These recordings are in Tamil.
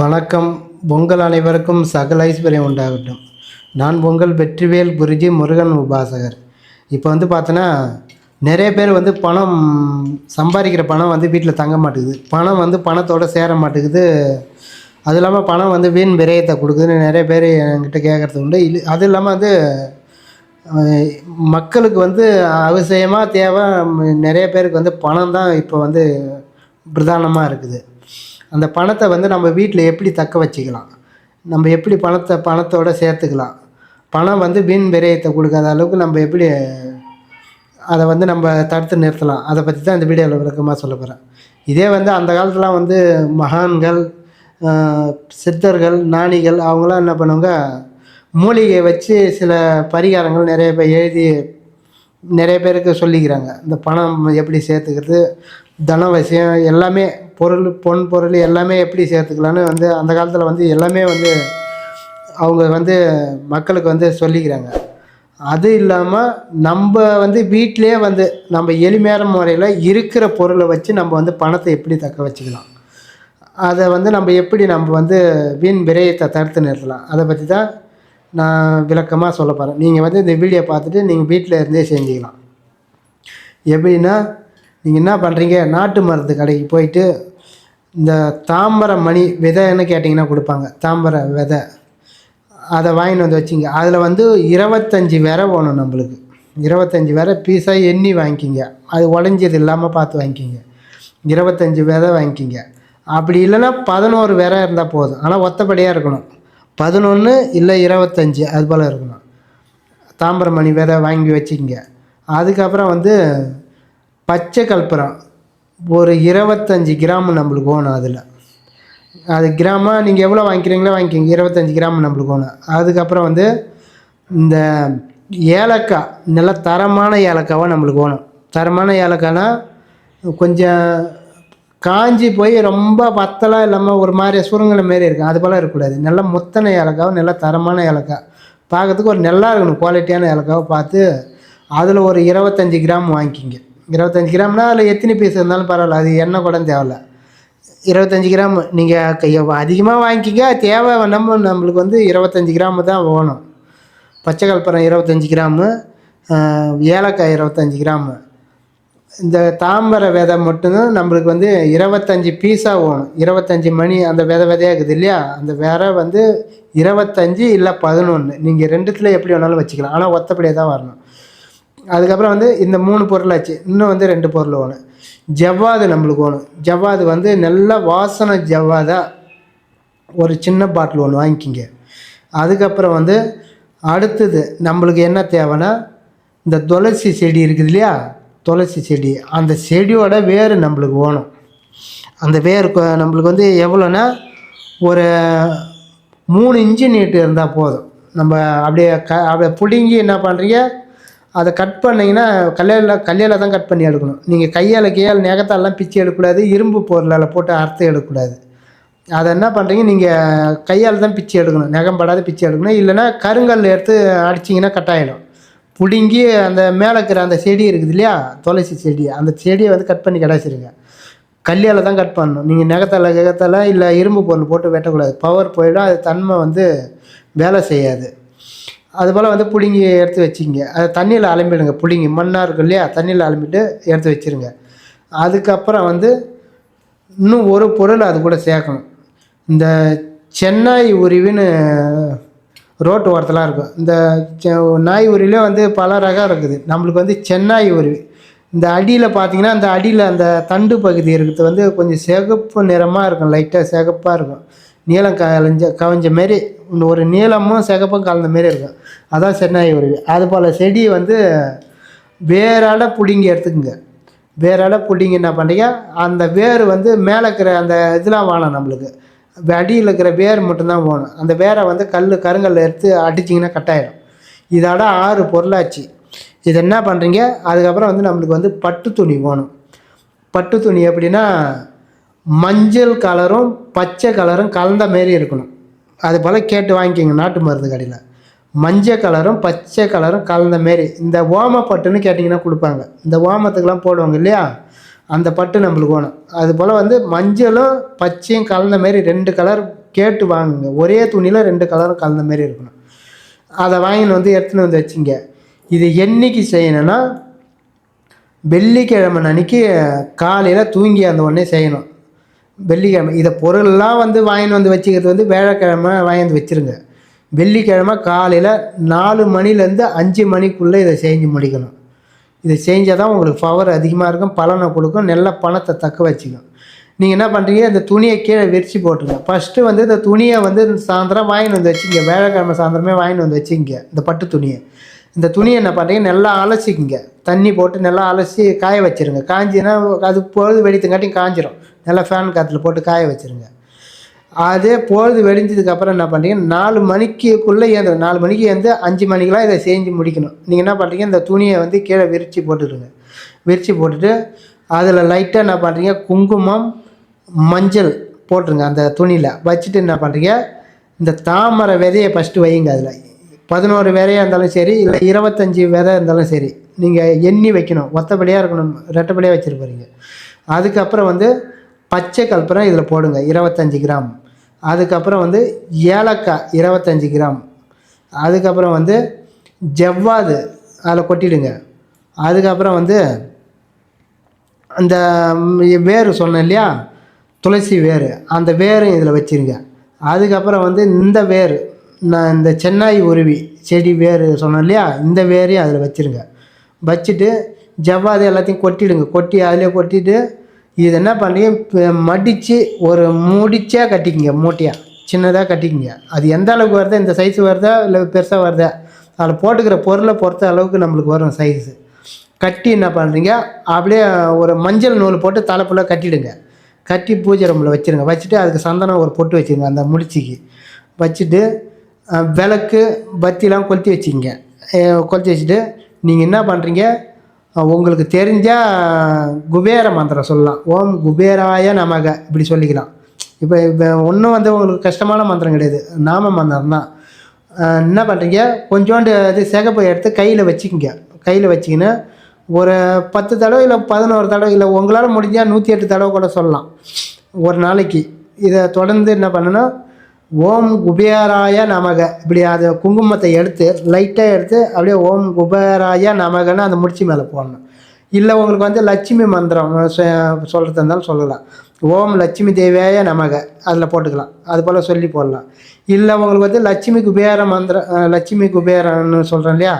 வணக்கம். பொங்கல் அனைவருக்கும் சகல ஐஸ்வர்யம் உண்டாகட்டும். நான் பொங்கல் வெற்றிவேல் குருஜி முருகன் உபாசகர். இப்போ வந்து பார்த்தோன்னா நிறைய பேர் வந்து பணம் சம்பாதிக்கிற பணம் வந்து வீட்டில் தங்க மாட்டேங்குது. பணம் வந்து பணத்தோடு சேர மாட்டேங்குது. அது இல்லாமல் பணம் வந்து வீண் விரயத்தை கொடுக்குதுன்னு நிறைய பேர் என்கிட்ட கேட்குறது உண்டு. இல்லை அது இல்லாமல் வந்து மக்களுக்கு வந்து அவசியமாக தேவை நிறைய பேருக்கு வந்து பணம் தான் இப்போ வந்து பிரதானமாக இருக்குது. அந்த பணத்தை வந்து நம்ம வீட்டில் எப்படி தக்க வச்சுக்கலாம்? நம்ம எப்படி பணத்தை பணத்தோடு சேர்த்துக்கலாம்? பணம் வந்து வீண் விரயத்தை கொடுக்காத அளவுக்கு நம்ம எப்படி அதை வந்து நம்ம தடுத்து நிறுத்தலாம்? அதை பற்றி தான் இந்த வீடியோவில் விளக்கமாக சொல்ல போகிறேன் இதே வந்து அந்த காலத்துலாம் வந்து மகான்கள் சித்தர்கள் ஞானிகள் அவங்களாம் என்ன பண்ணுவாங்க? மூலிகையை வச்சு சில பரிகாரங்கள் நிறைய பேர் எழுதி நிறைய பேருக்கு சொல்லிக்கிறாங்க. இந்த பணம் எப்படி சேர்த்துக்கிறது? தன விஷயம் எல்லாமே பொருள் பொன் பொருள் எல்லாமே எப்படி சேர்த்துக்கலான்னு வந்து அந்த காலத்தில் வந்து எல்லாமே வந்து அவங்க வந்து மக்களுக்கு வந்து சொல்லிக்கிறாங்க. அது இல்லாமல் நம்ம வந்து வீட்டிலே வந்து நம்ம எளிமையான முறையில் இருக்கிற பொருளை வச்சு நம்ம வந்து பணத்தை எப்படி தக்க வச்சுக்கலாம்? அதை வந்து நம்ம எப்படி நம்ம வந்து வீண் விரயத்தை தடுத்து நிறுத்தலாம்? அதை பற்றி தான் நான் விளக்கமாக சொல்ல போகிறேன் நீங்கள் வந்து இந்த வீடியோ பார்த்துட்டு நீங்கள் வீட்டில் இருந்தே செஞ்சுக்கலாம். எப்படின்னா நீங்கள் என்ன பண்ணுறீங்க நாட்டு மருந்து கடைக்கு போயிட்டு இந்த தாம்பரை மணி விதைன்னு கேட்டிங்கன்னா கொடுப்பாங்க. தாம்பரை விதை. அதை வாங்கிட்டு வந்து வச்சிங்க. அதில் வந்து இருபத்தஞ்சி விரை வேணும் நம்மளுக்கு. இருபத்தஞ்சி விரை பீஸாக எண்ணி வாங்கிக்கிங்க. அது உடஞ்சது இல்லாமல் பார்த்து வாங்கிக்கிங்க. இருபத்தஞ்சி விதை வாங்கிக்கிங்க. அப்படி இல்லைன்னா பதினோரு விரை இருந்தால் போதும். ஆனால் ஒத்தப்படியாக இருக்கணும். பதினொன்று இல்லை இருபத்தஞ்சி அது போல் இருக்கணும். தாம்பரமணி வேற வாங்கி வச்சுக்கிங்க. அதுக்கப்புறம் வந்து பச்சை கற்பூரம் ஒரு இருபத்தஞ்சி கிராம் நம்மளுக்கு வேணும் அதில். அது கிராமாக நீங்கள் எவ்வளோ வாங்கிக்கிறீங்களோ வாங்கிக்கிங்க. இருபத்தஞ்சி கிராம் நம்மளுக்கு வேணும். அதுக்கப்புறம் வந்து இந்த ஏலக்காய் நல்ல தரமான ஏலக்காவாக நம்மளுக்கு வேணும். தரமான ஏலக்காய்னால் கொஞ்சம் காஞ்சி போய் ரொம்ப வத்தலாக இல்லாமல் ஒரு மாதிரி சுருங்கலை மாரி இருக்கும். அது போல் இருக்கக்கூடாது. நல்ல முத்தனை ஏலக்காவும் நல்ல தரமான ஏலக்காய். பார்க்கறதுக்கு ஒரு நல்லா இருக்கணும். குவாலிட்டியான ஏலக்காவை பார்த்து அதில் ஒரு இருபத்தஞ்சி கிராம் வாங்கிக்கிங்க. இருபத்தஞ்சி கிராம்னா அதில் எத்தனை பீஸ் இருந்தாலும் பரவாயில்ல. அது எண்ணெய் கூட தேவையில்ல. இருபத்தஞ்சி கிராம் நீங்கள் அதிகமாக வாங்கிக்கிங்க. தேவை நம்ம நம்மளுக்கு வந்து இருபத்தஞ்சி கிராம் தான் வேணும். பச்சை கல்பரம் இருபத்தஞ்சி கிராமு ஏலக்காய் இருபத்தஞ்சி கிராமு. இந்த தாம்பர விதை மட்டும்தான் நம்மளுக்கு வந்து இருபத்தஞ்சி பீஸாக வேணும் இருபத்தஞ்சி மணி அந்த விதை விதையாக இருக்குது இல்லையா? அந்த விதை வந்து இருபத்தஞ்சி இல்லை பதினொன்று நீங்கள் ரெண்டுத்தில் எப்படி வேணாலும் வச்சுக்கலாம். ஆனால் ஒத்தப்படியே தான் வரணும். அதுக்கப்புறம் வந்து இந்த மூணு பொருளாச்சு இன்னும் வந்து ரெண்டு பொருள் வேணும் ஜவ்வாது நம்மளுக்கு வேணும் ஜவ்வாது வந்து நல்ல வாசனை ஜவ்வாதாக ஒரு சின்ன பாட்டில் ஒன்று வாங்கிக்கிங்க. அதுக்கப்புறம் வந்து அடுத்தது நம்மளுக்கு என்ன தேவைன்னா இந்த துளசி செடி இருக்குது இல்லையா? துளசி செடி. அந்த செடியோட வேர் நம்மளுக்கு வேணும். அந்த வேர் நம்மளுக்கு வந்து எவ்வளோன்னா ஒரு மூணு இன்ச்சு நீட்டு இருந்தால் போதும். நம்ம அப்படியே க அப்படியே பிடுங்கி என்ன பண்ணுறீங்க அதை கட் பண்ணிங்கன்னா கல்லையில் கல்லையில் தான் கட் பண்ணி எடுக்கணும். நீங்கள் கையால் கையால் நெகத்தாலெலாம் பிச்சு எடுக்கக்கூடாது. இரும்பு பொருளால் போட்டு அறுத்து எடுக்கக்கூடாது. அதை என்ன பண்ணுறீங்க நீங்கள் கையால் தான் பிச்சு எடுக்கணும். நெகம் படாத பிச்சு எடுக்கணும். இல்லைன்னா கருங்கல் எடுத்து அடிச்சிங்கன்னா கட்டாயிடும். பிடுங்கி அந்த மேலே இருக்கிற அந்த செடி இருக்குது இல்லையா? துளசி செடி. அந்த செடியை வந்து கட் பண்ணி கிடாச்சிருங்க கல்லியால் தான் கட் பண்ணணும். நீங்கள் நெகத்தால் கிகத்தால் இல்லை இரும்பு பொருள் போட்டு வெட்டக்கூடாது. பவர் போயிடும். அது தன்மை வந்து வேலை செய்யாது. அதுபோல் வந்து பிடுங்கி எடுத்து வச்சிங்க. அதை தண்ணியில் அலம்பிடுங்க. பிடுங்கி மண்ணாக இருக்கும் இல்லையா? தண்ணியில் அலம்பிட்டு எடுத்து வச்சிருங்க. அதுக்கப்புறம் வந்து இன்னும் ஒரு பொருள் அது கூட சேர்க்கணும். இந்த சென்னாய் உருவின்னு ரோட்டு ஓரத்தெலாம் இருக்கும். இந்த செ- நாய் உருவிலே வந்து பல ரகம் இருக்குது. நம்மளுக்கு வந்து சென்னாய் உருவி. இந்த அடியில் பார்த்தீங்கன்னா அந்த அடியில் அந்த தண்டு பகுதி இருக்கிறது வந்து கொஞ்சம் சிகப்பு நிறமாக இருக்கும். லைட்டாக சிகப்பாக இருக்கும். நீளம் கலைஞ்ச கவிஞ்ச மாரி ஒரு நீளமும் சிகப்பும் கலந்த மாரி இருக்கும். அதான் சென்னாய் உருவி. அது போல் செடி வந்து வேறால் பிடுங்கி எடுத்துக்குங்க. வேறால் பிடிங்கி என்ன பண்ணுறீங்க அந்த வேர் வந்து மேலே இருக்கிற அந்த இதெலாம் வேணாம் நம்மளுக்கு. அடியில் இருக்கிற வேர் மட்டும்தான் போகணும். அந்த வேரை வந்து கல் கருங்கல்ல எடுத்து அடிச்சிங்கன்னா கட்டாயிடும் இதோட ஆறு பொருளாச்சு. இது என்ன பண்ணுறீங்க அதுக்கப்புறம் வந்து நம்மளுக்கு வந்து பட்டு துணி வேணும் பட்டு துணி எப்படின்னா மஞ்சள் கலரும் பச்சை கலரும் கலந்த மாரி இருக்கணும். அது போல் கேட்டு வாங்கிக்கோங்க நாட்டு மருந்து கடையில். மஞ்சள் கலரும் பச்சை கலரும் கலந்த மாரி. இந்த ஓமப்பட்டுன்னு கேட்டிங்கன்னா கொடுப்பாங்க. இந்த ஓமத்துக்கெல்லாம் போடுவாங்க இல்லையா? அந்த பட்டு நம்மளுக்கு வேணும். அது போல் வந்து மஞ்சளும் பச்சையும் கலந்த மாரி ரெண்டு கலர் கேட்டு வாங்குங்க. ஒரே துணியில் ரெண்டு கலரும் கலந்த மாதிரி இருக்கணும். அதை வாங்கின்னு வந்து எடுத்துன்னு வந்து வச்சிங்க. இது என்னைக்கு செய்யணும்னா வெள்ளிக்கிழமை அன்னைக்கு காலையில் தூங்கி அந்த உடனே செய்யணும். வெள்ளிக்கிழமை இதை பொருள்லாம் வந்து வாங்கின்னு வந்து வச்சுக்கிறது வந்து வேலைக்கிழமை வாங்கி வந்து வச்சுருங்க. வெள்ளிக்கிழமை காலையில் நாலு மணிலேருந்து அஞ்சு மணிக்குள்ளே இதை செஞ்சு முடிக்கணும். இதை செஞ்சால் தான் உங்களுக்கு பவர் அதிகமாக இருக்கும் பலனை கொடுக்கும் நல்ல பணத்தை தக்க வச்சுக்கும். நீங்கள் என்ன பண்ணுறீங்க இந்த துணியை கீழே விரித்து போட்டுருங்க. ஃபஸ்ட்டு வந்து இந்த துணியை வந்து சாயந்தரம் வாங்கின்னு வந்து வச்சுங்க. வேலைக்கிழமை சாயந்தரமே வாங்கின்னு வந்து வச்சுங்க இந்த பட்டு துணியை. இந்த துணியை என்ன பண்ணுறீங்க நல்லா அலசிக்குங்க. தண்ணி போட்டு நல்லா அலசி காய வச்சிருங்க. காஞ்சினா அது பொழுது வெடித்தங்காட்டியும் காஞ்சிரும். நல்லா ஃபேன் காற்றுல போட்டு காய வச்சுருங்க. அதே பொழுது வெடிஞ்சதுக்கப்புறம் என்ன பண்ணுறீங்க நாலு மணிக்குள்ளே ஏந்து நாலு மணிக்கு ஏந்து அஞ்சு மணிக்கெலாம் இதை செஞ்சு முடிக்கணும். நீங்கள் என்ன பண்ணுறீங்க இந்த துணியை வந்து கீழே விரித்து போட்டுடுங்க. விரித்து போட்டுட்டு அதில் லைட்டாக என்ன பண்ணுறீங்க குங்குமம் மஞ்சள் போட்டுருங்க அந்த துணியில். வச்சுட்டு என்ன பண்ணுறீங்க இந்த தாமரை விதையை ஃபஸ்ட்டு வையுங்க அதில். பதினோரு விதையாக இருந்தாலும் சரி இல்லை இருபத்தஞ்சி விதை இருந்தாலும் சரி நீங்கள் எண்ணி வைக்கணும். ஒத்தப்படியாக இருக்கணும். ரெட்டப்படியாக வச்சுருப்பீங்க அதுக்கப்புறம் வந்து பச்சை கற்பூரம் இதில் போடுங்க இருபத்தஞ்சி கிராம். அதுக்கப்புறம் வந்து ஏலக்காய் இருபத்தஞ்சி கிராம். அதுக்கப்புறம் வந்து ஜவ்வாது அதில் கொட்டிடுங்க. அதுக்கப்புறம் வந்து அந்த வேர் சொன்னேன் இல்லையா? துளசி வேர் அந்த வேரும் இதில் வச்சிருங்க. அதுக்கப்புறம் வந்து இந்த வேர் நான் இந்த சென்னாய் உருவி செடி வேர் சொன்னேன் இல்லையா? இந்த வேரையும் அதில் வச்சிருங்க. வச்சுட்டு ஜவ்வாது எல்லாத்தையும் கொட்டிடுங்க. கொட்டி அதிலே கொட்டிட்டு இது என்ன பண்ணுறீங்க மடித்து ஒரு முடிச்சா கட்டிக்கிங்க மூட்டையாக சின்னதாக கட்டிக்கிங்க. அது எந்த அளவுக்கு வருதோ இந்த சைஸ் வருதா இல்லை பெருசாக வருதா? அதில் போட்டுக்கிற பொருளை பொறுத்த அளவுக்கு நம்மளுக்கு வரும் சைஸு கட்டி என்ன பண்ணுறீங்க அப்படியே ஒரு மஞ்சள் நூல் போட்டு தலைப்புல கட்டிடுங்க. கட்டி பூஜை ரூமில் வச்சுருங்க. வச்சுட்டு அதுக்கு சந்தனம் ஒரு பொட்டு வச்சுருங்க அந்த முடிச்சிக்கு. வச்சுட்டு விளக்கு பத்திலாம் கொளுத்தி வச்சுக்கிங்க. கொளுத்தி வச்சுட்டு நீங்கள் என்ன பண்ணுறீங்க உங்களுக்கு தெரிஞ்சால் குபேர மந்திரம் சொல்லலாம். ஓம் குபேராய நமக இப்படி சொல்லிக்கலாம். இப்போ இப்போ ஒன்றும் வந்து உங்களுக்கு கஷ்டமான மந்திரம் கிடையாது. நாம மந்திரம் தான். என்ன பண்ணுறீங்க கொஞ்சோண்டு இது சிகப்பை எடுத்து கையில் வச்சுக்கோங்க. கையில் வச்சிக்கின்னு ஒரு பத்து தடவை இல்லை பதினோரு தடவை இல்லை உங்களால் முடிஞ்சால் நூற்றி எட்டு தடவை கூட சொல்லலாம். ஒரு நாளைக்கு. இதை தொடர்ந்து என்ன பண்ணணும்? ஓம் குபேராய நமக. இப்படி அது குங்குமத்தை எடுத்து லைட்டாக எடுத்து அப்படியே ஓம் குபேராய நமகன்னு அந்த முடிச்சு மேலே போடணும். இல்லை உங்களுக்கு வந்து லட்சுமி மந்திரம் சொல்கிறது இருந்தாலும் சொல்லலாம். ஓம் லட்சுமி தேவியாய நமக. அதில் போட்டுக்கலாம். அது போல் சொல்லி போடலாம். இல்லை உங்களுக்கு வந்து லட்சுமி குபேர மந்திரம் லட்சுமி குபேரன்னு சொல்கிறேன் இல்லையா?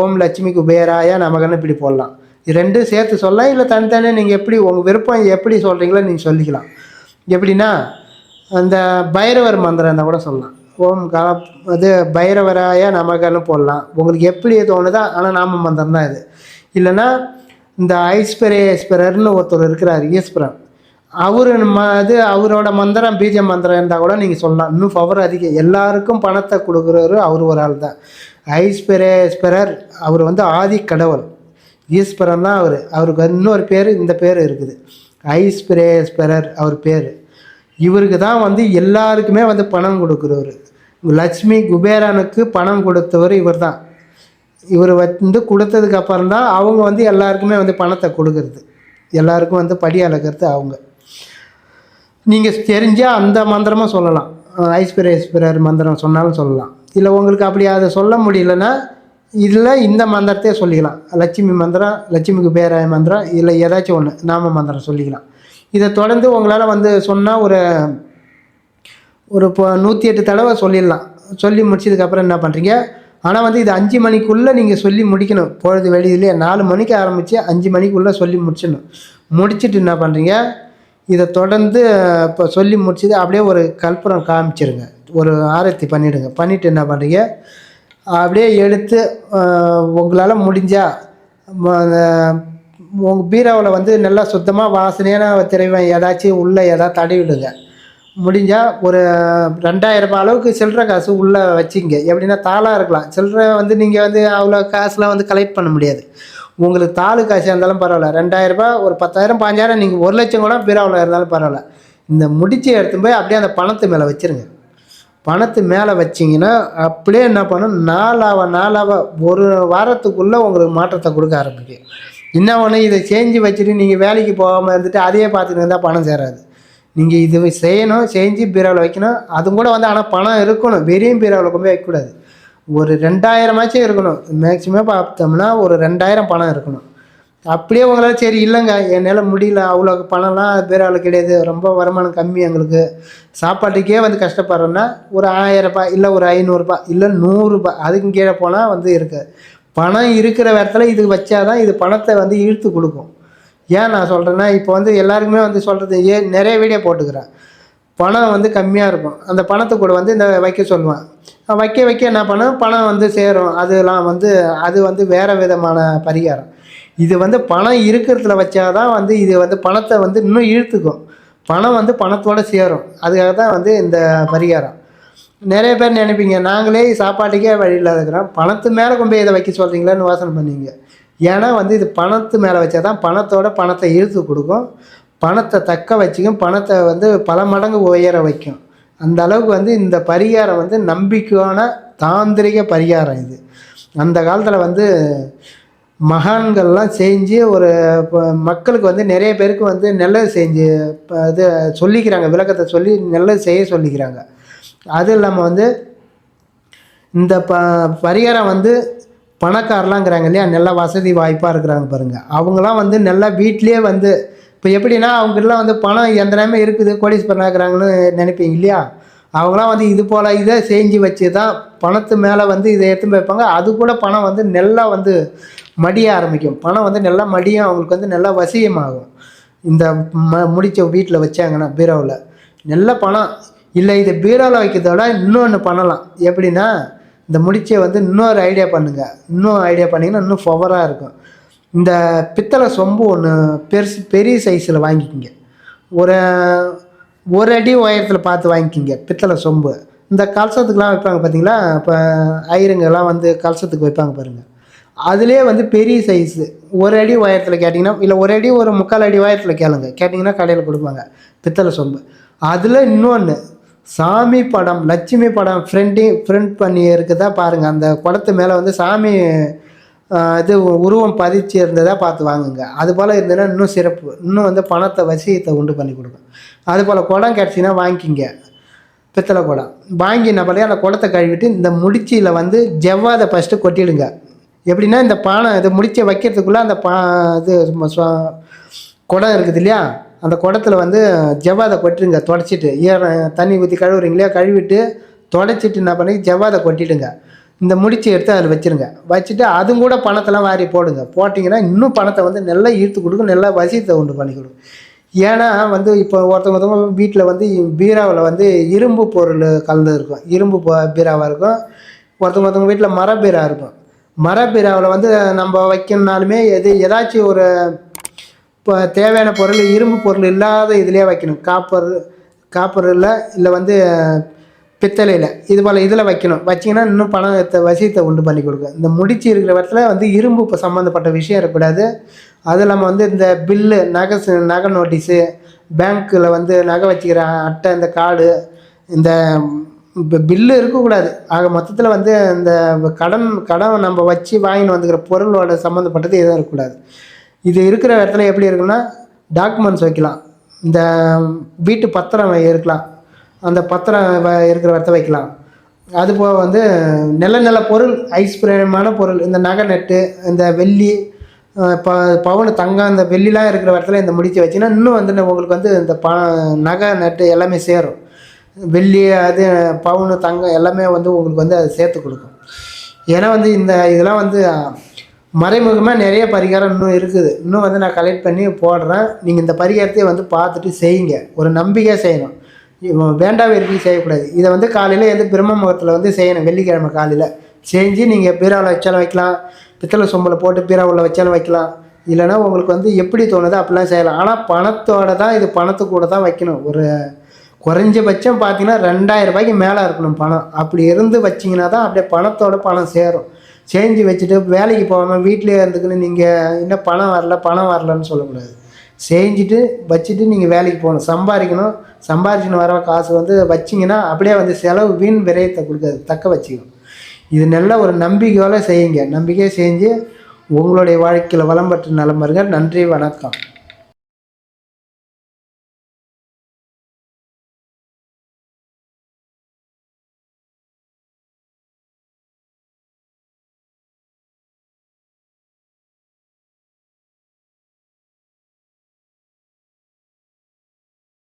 ஓம் லட்சுமி குபேராய நமகன்னு இப்படி போடலாம். இது ரெண்டும் சேர்த்து சொல்லலாம் இல்லை தனித்தனியாக நீங்கள் எப்படி உங்கள் விருப்பம் எப்படி சொல்கிறீங்களோ நீங்கள் சொல்லிக்கலாம். எப்படின்னா அந்த பைரவர் மந்திரம் இருந்தால் கூட சொல்லலாம். ஓம் கல இது பைரவராய நமகன்னு போடலாம். உங்களுக்கு எப்படி தோணுதோ ஆனால் நாம மந்திரம் தான் இது. இல்லைன்னா இந்த ஐஸ்வரேஸ்வரர்னு ஒருத்தர் இருக்கிறார் ஈஸ்வரன். அவர் ம அது அவரோட மந்திரம் பீஜ மந்திரம் இருந்தால் கூட நீங்கள் சொல்லலாம். இன்னும் பவர் அதிகம். எல்லாருக்கும் பணத்தை கொடுக்குறவர் அவர் ஒரு ஆள் தான். ஐஸ்வரேஸ்வரர் அவர் வந்து ஆதி கடவுள். ஈஸ்வரன் தான் அவர். அவருக்கு இன்னொரு பேர் இந்த பேர் இருக்குது. ஐஸ்வரேஸ்வரர் அவர் பேர். இவருக்கு தான் வந்து எல்லாருக்குமே வந்து பணம் கொடுக்குறவர். லட்சுமி குபேரனுக்கு பணம் கொடுத்தவர் இவர் தான் இவர் வந்து கொடுத்ததுக்கு அப்புறம் தான் அவங்க வந்து எல்லாருக்குமே வந்து பணத்தை கொடுக்கறது. எல்லாருக்கும் வந்து படி அளக்கிறது அவங்க. நீங்கள் தெரிஞ்சால் அந்த மந்திரமும் சொல்லலாம். ஐஸ்வரேஸ்வரர் மந்திரம் சொன்னாலும் சொல்லலாம். இல்லை உங்களுக்கு அப்படி அதை சொல்ல முடியலன்னா இதில் இந்த மந்திரத்தையே சொல்லிக்கலாம். லட்சுமி மந்திரம் லட்சுமி குபேராய மந்திரம் இல்லை ஏதாச்சும் ஒன்று நாம மந்திரம் சொல்லிக்கலாம். இதை தொடர்ந்து உங்களால் வந்து சொன்னால் ஒரு ஒரு இப்போ நூற்றி எட்டு தடவை சொல்லிடலாம். சொல்லி முடிச்சதுக்கப்புறம் என்ன பண்ணுறீங்க ஆனால் வந்து இது அஞ்சு மணிக்குள்ளே நீங்கள் சொல்லி முடிக்கணும். பொழுது வெளியிலே நாலு மணிக்கு ஆரம்பித்து அஞ்சு மணிக்குள்ளே சொல்லி முடிச்சிடணும். முடிச்சுட்டு என்ன பண்ணுறீங்க இதை தொடர்ந்து இப்போ சொல்லி முடிச்சது அப்படியே ஒரு கற்பூரம் காமிச்சிருங்க. ஒரு ஆரத்தி பண்ணிவிடுங்க பண்ணிவிட்டு என்ன பண்ணுறீங்க அப்படியே எடுத்து உங்களால் முடிஞ்சால் உங்கள் பீராவில் வந்து நல்லா சுத்தமாக வாசனையான திரைவன் ஏதாச்சும் உள்ளே ஏதாவது தடவிடுங்க முடிஞ்சால் ஒரு ரெண்டாயிரம் அளவுக்கு சில்லற காசு உள்ளே வச்சிங்க. எப்படின்னா தாளாக இருக்கலாம். சில்லற வந்து நீங்கள் வந்து அவ்வளோ காசுலாம் வந்து கலெக்ட் பண்ண முடியாது. உங்களுக்கு தாலு காசாக இருந்தாலும் பரவாயில்ல. ரெண்டாயிரரூபா ஒரு பத்தாயிரம் பாஞ்சாயிரம் நீங்கள் ஒரு லட்சம் கூட பீராவில் இருந்தாலும் பரவாயில்ல. இந்த முடிச்சு எடுத்து போய் அப்படியே அந்த பணத்து மேலே வச்சிருங்க. பணத்து மேலே வச்சிங்கன்னா அப்படியே என்ன பண்ணும்? நாளாவ நாளாவ ஒரு வாரத்துக்குள்ளே உங்களுக்கு மாற்றத்தை கொடுக்க ஆரம்பிக்கும். என்ன ஒன்று இதை செஞ்சு வச்சுட்டு நீங்கள் வேலைக்கு போகாமல் இருந்துட்டு அதையே பார்த்துட்டு இருந்தால் பணம் சேராது. நீங்கள் இது செய்யணும் செஞ்சு பீராவில் வைக்கணும். அதுவும் கூட வந்து ஆனால் பணம் இருக்கணும். வெறியும் பீராவில் கொண்டு வைக்கக்கூடாது. ஒரு ரெண்டாயிரமாச்சும் இருக்கணும். மேக்ஸிமம் பார்த்தோம்னா ஒரு ரெண்டாயிரம் பணம் இருக்கணும். அப்படியே உங்களால் சரி இல்லைங்க. என்னால் முடியல. அவ்வளோ பணம்லாம் பீராவில் கிடையாது. ரொம்ப வருமானம் கம்மி எங்களுக்கு. சாப்பாட்டுக்கே வந்து கஷ்டப்படுறோன்னா ஒரு ஆயிரரூபா இல்லை ஒரு ஐநூறுரூபா இல்லை நூறுரூபா அதுக்கும் கீழே போனால் வந்து இருக்குது பணம் இருக்கிற இடத்துல இது வச்சாதான் இது பணத்தை வந்து இழுத்து கொடுக்கும். ஏன் நான் சொல்கிறேன்னா இப்போ வந்து எல்லாருக்குமே வந்து சொல்கிறது ஏ நிறைய வீடியோ போட்டுக்கிறேன். பணம் வந்து கம்மியாக இருக்கும். அந்த பணத்தை கூட வந்து இந்த வைக்க சொல்லுவேன். வைக்க வைக்க என்ன பண்ணும் பணம் வந்து சேரும். அதெல்லாம் வந்து அது வந்து வேறு விதமான பரிகாரம். இது வந்து பணம் இருக்கிறதுல வச்சாதான் வந்து இது வந்து பணத்தை வந்து இன்னும் இழுத்துக்கும். பணம் வந்து பணத்தோடு சேரும். அதுக்காக தான் வந்து இந்த பரிகாரம். நிறைய பேர் நினைப்பீங்க நாங்களே சாப்பாட்டுக்கே வழி இல்லாத இருக்கிறோம் பணத்து மேலே கொண்டு போய் இதை வைக்க சொல்கிறீங்களான்னு யோசனை பண்ணீங்க. ஏன்னா வந்து இது பணத்து மேலே வச்சா தான் பணத்தோட பணத்தை இழுத்து கொடுக்கும். பணத்தை தக்க வச்சுக்கும் பணத்தை வந்து பல மடங்கு உயர வைக்கும். அந்த அளவுக்கு வந்து இந்த பரிகாரம் வந்து நம்பிக்கையான தாந்திரிக பரிகாரம் இது. அந்த காலத்தில் வந்து மகான்கள்லாம் செஞ்சு ஒரு மக்களுக்கு வந்து நிறைய பேருக்கு வந்து நல்லது செஞ்சு இப்போ இது சொல்லிக்கிறாங்க விளக்கத்தை சொல்லி நல்லது செய்ய சொல்லிக்கிறாங்க. அது இல்லாமல் வந்து இந்த ப பரிகாரம் வந்து பணக்காரலாங்கிறாங்க இல்லையா? நல்ல வசதி வாய்ப்பாக இருக்கிறாங்க பாருங்கள் அவங்களாம் வந்து நல்லா வீட்லேயே வந்து இப்போ எப்படின்னா அவங்கெல்லாம் வந்து பணம் எந்த நேரமே இருக்குது. கோடீஸ்வரன் இருக்கிறாங்கன்னு நினைப்பீங்க இல்லையா? அவங்களாம் வந்து இது போல் இதை செஞ்சு வச்சு தான் பணத்து மேலே வந்து இதை எடுத்து வைப்பாங்க அது கூட பணம் வந்து நல்லா வந்து மடிய ஆரம்பிக்கும். பணம் வந்து நல்லா மடியும் அவங்களுக்கு வந்து நல்லா வசியமாகும். இந்த ம முடித்த வீட்டில் வச்சாங்கன்னா பீரோவில். நல்ல பணம். இல்லை இதை பீரோவில் வைக்கிறத விட இன்னொன்று பண்ணலாம். எப்படின்னா இந்த முடிச்சை வந்து இன்னொரு ஐடியா பண்ணுங்கள் இன்னும் ஐடியா பண்ணிங்கன்னா இன்னும் ஃபவராக இருக்கும். இந்த பித்தளை சொம்பு ஒன்று பெருசு பெரிய சைஸில் வாங்கிக்கிங்க. ஒரு ஒரு அடி உயரத்தில் பார்த்து வாங்கிக்கிங்க பித்தளை சொம்பு. இந்த கலசத்துக்குலாம் வைப்பாங்க பார்த்தீங்களா இப்போ ஐயருங்கெல்லாம் வந்து கலசத்துக்கு வைப்பாங்க பாருங்கள் அதுலேயே வந்து பெரிய சைஸு ஒரு அடி உயரத்தில் கேட்டிங்கன்னா இல்லை ஒரு அடி ஒரு முக்கால் அடி உயரத்தில் கேளுங்க. கேட்டிங்கன்னா கடையில் கொடுப்பாங்க பித்தளை சொம்பு. அதில் இன்னொன்று சாமி படம் லட்சுமி படம் ஃப்ரெண்டிங் ஃப்ரெண்ட் பண்ணி இருக்குதா பாருங்கள் அந்த குடத்து மேலே வந்து சாமி இது உருவம் பதிச்சு இருந்ததாக பார்த்து வாங்குங்க. அது போல் இருந்ததுன்னா இன்னும் சிறப்பு. இன்னும் வந்து பணத்தை வசியத்தை உண்டு பண்ணி கொடுக்கும். அது போல் குடம் கிடச்சின்னா வாங்கிக்கிங்க பித்தளை குடம். வாங்கி நம்மளே அந்த குடத்தை கழுவிட்டு இந்த முடிச்சியில் வந்து ஜவ்வாதை ஃபஸ்ட்டு கொட்டிடுங்க. எப்படின்னா இந்த பானை இது முடிச்ச வைக்கிறதுக்குள்ளே அந்த பா இது குடம் இருக்குது இல்லையா? அந்த குடத்துல வந்து ஜவ்வாதை கொட்டிடுங்க. தொடச்சிட்டு. ஈர தண்ணி ஊற்றி கழுவுறீங்களே கழுவிட்டு தொடச்சிட்டு என்ன பண்ணி ஜவ்வாதை கொட்டிடுங்க. இந்த முடிச்சு எடுத்து அதில் வச்சிருங்க. வச்சுட்டு அதுவும் கூட பணத்தெல்லாம் வாரி போடுங்க. போட்டிங்கன்னா இன்னும் பணத்தை வந்து நல்லா ஈர்த்து கொடுக்கும் நல்லா வசியத்தை உண்டு பண்ணி கொடுக்கும். ஏன்னா வந்து இப்போ ஒருத்தவங்க ஒருத்தவங்க வீட்டில் வந்து பீராவில் வந்து இரும்பு பொருள் கலந்து இருக்கும். இரும்பு பீராவாக இருக்கும். ஒருத்தவங்க ஒருத்தவங்க வீட்டில் மர பீரா இருக்கும். மர பீராவில் வந்து நம்ம வைக்கணுனாலுமே எது ஏதாச்சும் ஒரு இப்போ தேவையான பொருள் இரும்பு பொருள் இல்லாத இதுலேயே வைக்கணும். காப்பர் காப்பரில் இல்லை வந்து பித்தளையில். இது போல் இதில் வைக்கணும். வச்சிங்கன்னா இன்னும் பணத்தை வசியத்தை உண்டு பண்ணி கொடுக்கும். இந்த முடிச்சு இருக்கிற இடத்துல வந்து இரும்பு இப்போ சம்மந்தப்பட்ட விஷயம் இருக்கக்கூடாது. அது இல்லாமல் வந்து இந்த பில்லு நகை நகை நோட்டீஸு பேங்க்கில் வந்து நகை வச்சுக்கிற அட்டை இந்த கார்டு இந்த இப்போ பில்லு இருக்கக்கூடாது. ஆக மொத்தத்தில் வந்து இந்த கடன் கடன் நம்ம வச்சு வாங்கின்னு வந்துக்கிற பொருளோட சம்மந்தப்பட்டது எதுவும் இருக்கக்கூடாது. இது இருக்கிற இடத்துல எப்படி இருக்குன்னா டாக்குமெண்ட்ஸ் வைக்கலாம். இந்த வீட்டு பத்திரம் இருக்கலாம். அந்த பத்திரம் வ- இருக்கிற இடத்த வைக்கலாம். அது போக வந்து நல்ல நல்ல பொருள் ஐஸ்பிரயமான பொருள் இந்த நகை நட்டு இந்த வெள்ளி ப பவுன் தங்கம் இந்த வெள்ளிலாம் இருக்கிற இடத்துல இந்த முடிச்சு வச்சுன்னா இன்னும் வந்து உங்களுக்கு வந்து இந்த ப நகை நட்டு எல்லாமே சேரும். வெள்ளி அது பவுனு தங்கம் எல்லாமே வந்து உங்களுக்கு வந்து அது சேர்த்து கொடுக்கும். ஏன்னா வந்து இந்த இதெல்லாம் வந்து மறைமுகமாக நிறைய பரிகாரம் இன்னும் இருக்குது. இன்னும் வந்து நான் கலெக்ட் பண்ணி போடுறேன். நீங்கள் இந்த பரிகாரத்தையே வந்து பார்த்துட்டு செய்யுங்க. ஒரு நம்பிக்கையாக செய்யணும். வேண்டா வெறுப்பி செய்யக்கூடாது. இதை வந்து காலையில் எது பிரம்ம முகத்தில் வந்து செய்யணும். வெள்ளிக்கிழமை காலையில். செஞ்சு நீங்கள் பீராவில் வச்சாலும் வைக்கலாம். பித்தளை சொம்பில் போட்டு பீராவில் வச்சாலும் வைக்கலாம். இல்லைன்னா உங்களுக்கு வந்து எப்படி தோணுதோ அப்படிலாம் செய்யலாம். ஆனால் பணத்தோட தான் இது பணத்து கூட தான் வைக்கணும். ஒரு குறைஞ்சபட்சம் பார்த்தீங்கன்னா ரெண்டாயிரம் ரூபாய்க்கு மேலே இருக்கணும் பணம். அப்படி இருந்து வச்சிங்கன்னா தான் அப்படியே பணத்தோட பணம் சேரும். செஞ்சு வச்சுட்டு வேலைக்கு போகாமல் வீட்டிலே இருந்துக்குன்னு நீங்கள் இன்னும் பணம் வரல பணம் வரலன்னு சொல்லக்கூடாது செஞ்சுட்டு வச்சுட்டு நீங்கள் வேலைக்கு போகணும். சம்பாதிக்கணும். சம்பாதிச்சுன்னு வர காசு வந்து வச்சிங்கன்னா அப்படியே வந்து செலவு வீண் விரயத்தை கொடுக்காது. தக்க வச்சுக்கணும். இது நல்ல ஒரு நம்பிக்கையோடு செய்யுங்க. நம்பிக்கையை செஞ்சு உங்களுடைய வாழ்க்கையில் வளம் பெற்று நலம் நன்றி வணக்கம்.